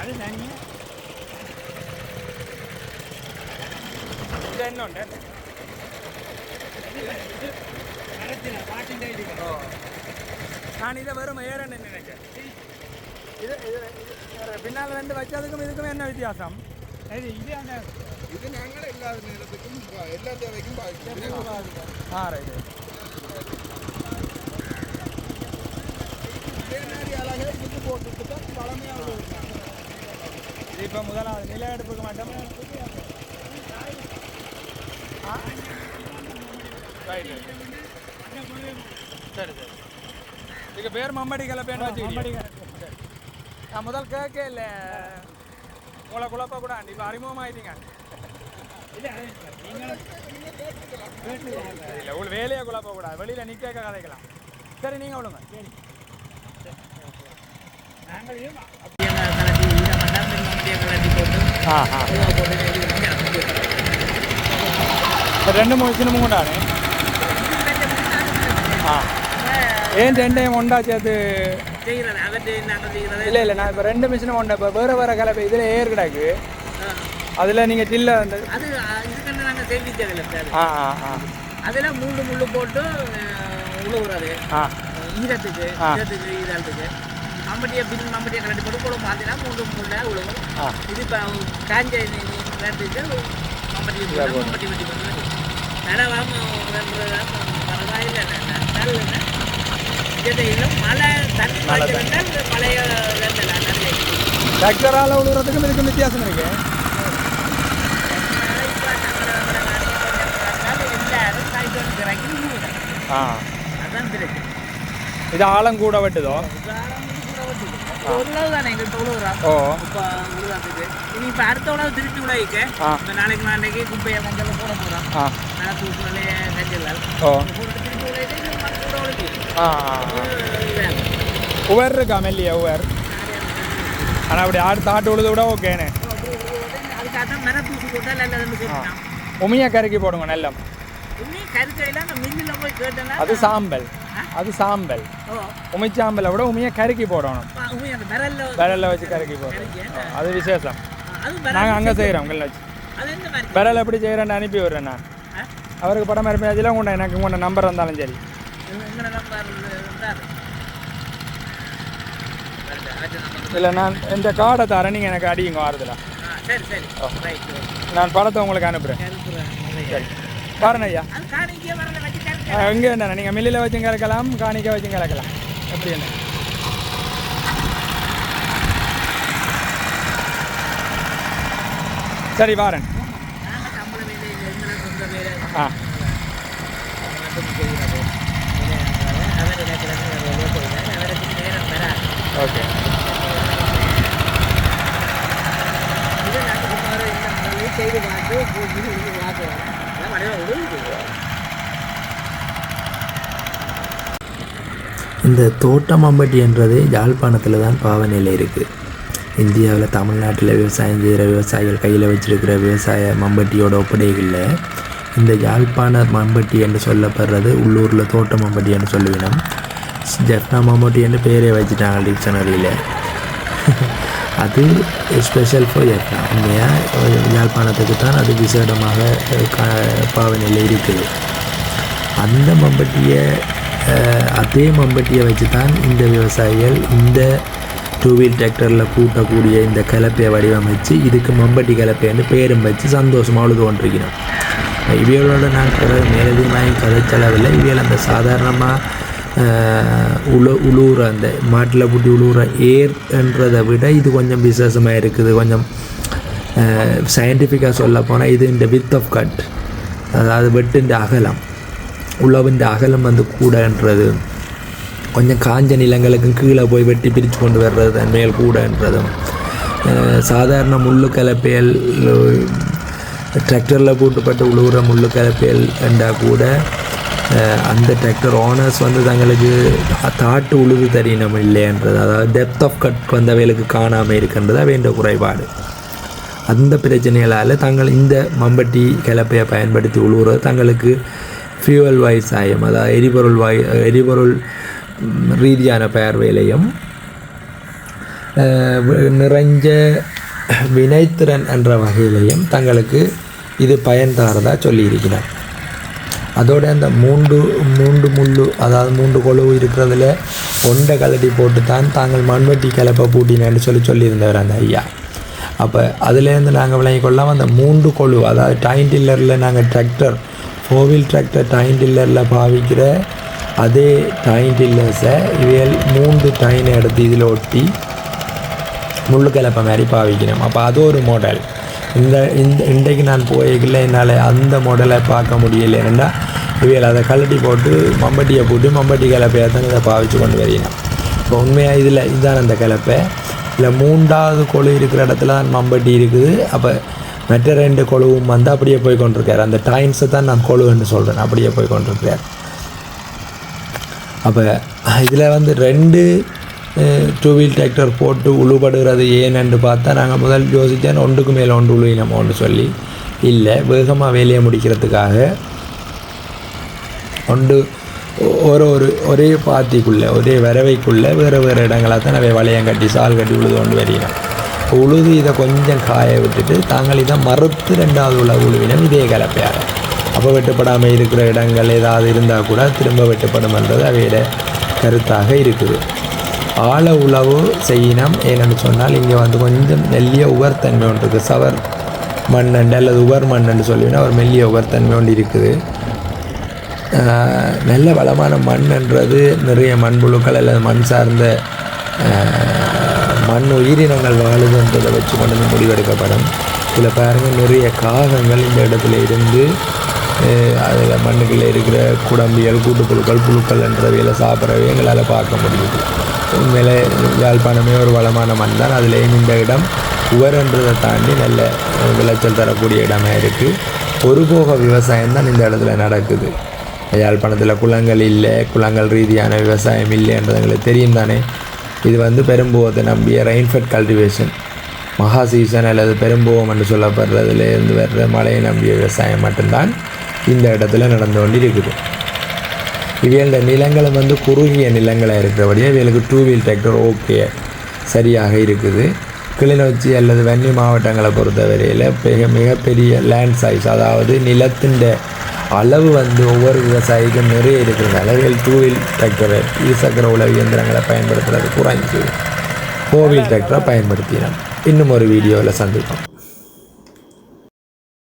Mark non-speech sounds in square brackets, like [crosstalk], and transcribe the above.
அது தண்ணி இது என்ன உண்டு மரத்தில் பாட்டில் இருக்கு நான் இதை வெறும் ஏறன்னு நினைக்கிறேன் இது இது இது பின்னால் ரெண்டு வச்சதுக்கும் இதுக்கும் என்ன வித்தியாசம் இது இது அந்த இது நாங்களே இல்லாத நேரத்துக்கும் எல்லா தேவைக்கும் பாதிக்கும் ஆ ரைட்டு இதே மாதிரி அழகாக இதுக்கு போட்டுட்டு தான் பழமையாக இருக்காங்க இது இப்போ முதலாவது நில எடுப்புக்கு மட்டும். ஆ. ரைட் சரி சரி. இதுக்கு பேர் மம்படி கலப்பேன்னு வச்சுக்கிட்டீங்க நான் முதல் கேட்க இல்லை. உங்களை குழப்ப கூட இப்போ அறிமுகமாயிட்டீங்க. இல்லை உங்களை வேலையை குழப்ப கூடாது. வெளியில் நிற்க கதைக்கலாம். சரி நீங்கள் விடுங்க நாங்கள் அப்படியே கலட்டி போட்டு ஆ ஆ ரெண்டு ஒண்டா சேர்த்து இல்லை இல்லை நான் இப்போ ரெண்டு மிஷினும் ஒன்றா இப்போ வேறு வேறு கலப்பை இதில் ஏர் கிடக்கு அதில் நீங்கள் டில்ல அந்த அது இதுக்கெல்லாம் நாங்கள் சார் ஆ ஆ ஆ அதில் முள்ளு முள்ளு போட்டு உழுவுறது ஆ ஈரத்துக்கு. ஈரத்துக்கு ஈரத்துக்கு மம்பட்டியை பின் மம்பட்டியை கலட்டி போட்டு கூட பார்த்தீங்கன்னா மூணு முள்ள உழுவும் இது இப்போ காஞ்ச நேரத்துக்கு மம்பட்டி போட்டு மம்பட்டி வெட்டி போட்டு தடவாம பரவாயில்லை நல்ல மழை தண்ணி பழைய டிராக்டரால் விழுறதுக்கும் இதுக்கும் வித்தியாசம் இருக்கு. ஆ. அதான் இது ஆழம் கூட வெட்டுதோ? ஓ. இனி இப்போ அடுத்த உழவு திருப்பி உழவிக்க ஆ. இப்போ நாளைக்கு நாளைக்கு குப்பையை மஞ்சள் போட போகிறோம் நான் தூக்குனாலே கஞ்சல் ஓ. உவர் இருக்கா மெல்லிய உவர்? ஆனால் அப்படி ஆடு தாட்டு உழுது விட உமியை கருக்கி போடுங்க நல்லம். அது சாம்பல். அது சாம்பல். உமிச்சாம்பலை விட உமியை கருக்கி போடணும். விரல்ல வச்சு கருக்கி போடணும். அது விசேஷம். நாங்கள் அங்கே செய்கிறோம் உங்களை வச்சு. விரல் எப்படி செய்கிறேன்னு அனுப்பி விடுறேன் நான்? அவருக்கு படம் இருப்பேன் உண்ட எனக்கு உங்களோட நம்பர் வந்தாலும் சரி. இல்லை நான் இந்த கார்டை தரேன் நீங்கள் எனக்கு அடியுங்க வாரத்தில் சரி சரி. நான் படத்தை உங்களுக்கு அனுப்புகிறேன் சரி. பாருங்க ஐயா. அது காணிக்கே என்ன நீங்கள் மில்லில் வச்சும் கலக்கலாம் காணிக்க வச்சும் கலக்கலாம் எப்படி என்ன சரி வாரன். நாங்கள் சம்பள வேலை எங்களை சொந்த ஆ எனக்கு வேலை செய்கிறார் அவருக்கு நேரம் வராது ஓகே இது நாங்கள் சுமார் இந்த முறையை செய்து பார்த்து பூஜை செய்து பார்க்குறோம் எல்லாம் மனைவி உதவி இந்த தோட்டம் மம்பட்டி என்றது யாழ்ப்பாணத்தில் தான் பாவநிலை இருக்குது இந்தியாவில் தமிழ்நாட்டில் விவசாயம் செய்கிற விவசாயிகள் கையில் வச்சிருக்கிற விவசாய மம்பட்டியோட ஒப்படைகளில் இந்த யாழ்ப்பாண மம்பட்டி என்று சொல்லப்படுறது உள்ளூரில் தோட்ட மம்பட்டி என்று சொல்லுவினோம். ஜெஃப்னா மம்பட்டி என்று பேரே வச்சுட்டாங்க டிக்ஷனரியில். [laughs] அது ஸ்பெஷல் ஃபார் ஜெஃப்னா உண்மையாக யாழ்ப்பாணத்துக்கு தான் அது விசேடமாக பாவநிலை இருக்குது. அந்த மம்பட்டியை அதே மம்பட்டியை வச்சு தான் இந்த விவசாயிகள் இந்த டூ வீல் டிராக்டரில் கூட்டக்கூடிய இந்த கலப்பையை வடிவமைச்சு இதுக்கு மம்பட்டி கலப்பைன்னு பேரும் வச்சு சந்தோஷமாக அழுது கொண்டிருக்கிறோம். இவையோட நான் கதை மேலதிகமாக கதைச்சளவில் இவைகள் அந்த சாதாரணமாக உழு உழுவுற அந்த மாட்டில் பூட்டி உழுவுற ஏர்ன்றதை விட இது கொஞ்சம் விசேஷமாக இருக்குது. கொஞ்சம் சயின்டிஃபிக்காக சொல்ல போனால் இது இந்த வித் ஆஃப் கட் அதாவது வெட்டுன்ற அகலம். உழவுன்ற அகலம் வந்து கூடன்றது. கொஞ்சம் காஞ்ச நிலங்களுக்கும் கீழே போய் வெட்டி பிரித்து கொண்டு வர்றது தன் மேல் கூடன்றதும். சாதாரண முள்ளு கலப்பையல் டிராக்டரில் போட்டுப்பட்டு உழுவுற முள்ளு கலப்பையல் என்றால் கூட அந்த டிராக்டர் ஓனர்ஸ் வந்து தங்களுக்கு தாட்டு உழுது தெரியணும் இல்லைன்றது அதாவது டெப்த் ஆஃப் கட் வந்தவைகளுக்கு காணாமல் இருக்கின்றது வேண்ட குறைபாடு. அந்த பிரச்சனைகளால் தாங்கள் இந்த மம்பட்டி கலப்பையை பயன்படுத்தி உழுவுறது தங்களுக்கு ஃபியூவல் வைஸாயும் அதாவது எரிபொருள் வாய் எரிபொருள் ரீதியான பார்வையிலையும் நிறைஞ்ச வினைத்திறன் என்ற வகையிலையும் தங்களுக்கு இது பயன் தாரதா சொல்லியிருக்கிறார் அதோடு அந்த மூன்று மூன்று முள்ளு அதாவது மூன்று கொழு இருக்கிறதுல ஒன்றை கலட்டி போட்டு தான் தாங்கள் மண்வெட்டி கலப்பை பூட்டினேன்னு சொல்லி சொல்லியிருந்தவர் அந்த ஐயா அப்போ அதுலேருந்து நாங்கள் விளங்கி கொள்ளலாம் அந்த மூன்று கொழு அதாவது டைன் டில்லரில் நாங்கள் tractor four wheel tractor tine டில்லரில் பாவிக்கிற அதே டைன் டில்லர்ஸை இவைகள் மூன்று டைனை எடுத்து இதில் ஒட்டி முள்ளு கிளப்ப மாதிரி பாவிக்கணும். அப்போ அது ஒரு மாடல் இந்த இந்த இன்றைக்கு நான் போயிருக்கல என்னால் அந்த மாடலை பார்க்க முடியல. ஏன்னா இவையில் அதை கழட்டி போட்டு மம்பட்டியை போட்டு மம்பட்டி கிளப்பையை தான் இதை பாவிச்சு கொண்டு வரணும் இப்போ உண்மையாக இதில் இதுதான் அந்த கிளப்பை இல்லை மூன்றாவது கொழு இருக்கிற இடத்துல தான் மம்பட்டி இருக்குது. அப்போ மற்ற ரெண்டு கொழுவும் வந்து அப்படியே போய் கொண்டிருக்கார். அந்த டைம்ஸை தான் நான் கொழுன்னு சொல்கிறேன் அப்படியே போய் கொண்டிருக்கார். அப்போ இதில் வந்து ரெண்டு டூ வீல் டிராக்டர் போட்டு உழுபடுகிறது ஏன்னு பார்த்தா நாங்கள் முதல் யோசித்தேன் ஒன்றுக்கு மேலே ஒன்று உழுவினோம் சொல்லி. இல்லை வேகமாக வேலையை முடிக்கிறதுக்காக ஒன்று ஒ- ஒரு ஒரு ஒரே பாத்திக்குள்ளே ஒரே வரவைக்குள்ளே வேறு வேறு இடங்களாக தான் நம்ம வளையம் கட்டி சால் கட்டி உழுது கொண்டு வரையினோம் உழுது இதை கொஞ்சம் காய விட்டுட்டு தாங்கள் இதை மறுத்து ரெண்டாவது உள்ள உழுவினம் இதே கலப்பையாக. அப்போ வெட்டுப்படாமல் இருக்கிற இடங்கள் ஏதாவது இருந்தால் கூட திரும்ப வெட்டுப்படும்ன்றது அவையோட கருத்தாக இருக்குது. ஆழ உழவு செய்யினம் ஏன்னு சொன்னால் இங்கே வந்து கொஞ்சம் மெல்லிய உவர்த்தன்மை ஒன்று இருக்குது சவர் மண்ணண்டு அல்லது உவர் மண்ணண்டு சொல்லினா ஒரு மெல்லிய உவர்த்தன்மை ஒன்று இருக்குது. நல்ல வளமான மண்ணுன்றது நிறைய மண்புழுக்கள் அல்லது மண் சார்ந்த மண் உயிரினங்கள் வாழுதுன்றதை வச்சு கொண்டு முடிவெடுக்கப்படும். இதில் பாருங்கள் நிறைய காகங்கள் இந்த இடத்துல இருந்து அதில் மண்ணுக்குள்ளே இருக்கிற குடம்பியல் கூட்டுப்புழுக்கள் புழுக்கள்ன்றவையில் சாப்பிட்றவை எங்களால் பார்க்க முடியுது. உண்மையிலே யாழ்ப்பாணமே ஒரு வளமான மண் தான். அதுலேயும் இந்த இடம் உவர்ன்றதை தாண்டி நல்ல விளைச்சல் தரக்கூடிய இடமா இருக்குது ஒரு போக விவசாயம் தான் இந்த இடத்துல நடக்குது. யாழ்ப்பாணத்தில் குளங்கள் இல்லை குளங்கள் ரீதியான விவசாயம் இல்லைன்றது எங்களுக்கு தெரியும் தானே. இது வந்து பெரும்போகத்தை நம்பிய ரெயின்ஃபெட் கல்டிவேஷன். மகா சீசன் அல்லது பெரும்போகம் என்று சொல்லப்படுறதுலேருந்து வர்ற மழையை நம்பிய விவசாயம் மட்டும்தான் இந்த இடத்துல நடந்து கொண்டு இருக்குது இந்த நிலங்களும் வந்து குறுகிய நிலங்களாக இருக்கிறபடியே இவங்களுக்கு டூ வீல் டிராக்டர் ஓகே சரியாக இருக்குது. கிளிநொச்சி அல்லது வன்னி மாவட்டங்களை பொறுத்தவரையில் மிக மிகப்பெரிய லேண்ட் சைஸ் அதாவது நிலத்தின் அளவு வந்து ஒவ்வொரு விவசாயிக்கும் நிறைய இருக்கிறது இவைகள் டூ வீல் டிராக்டரை இருசக்கர உழவு இயந்திரங்களை பயன்படுத்துறது குறைஞ்சு ஃபோர் வீல் டிராக்டரை பயன்படுத்தினோம் இன்னும் ஒரு வீடியோவில் சந்திப்போம்.